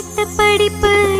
பட்டப்படிப்பு.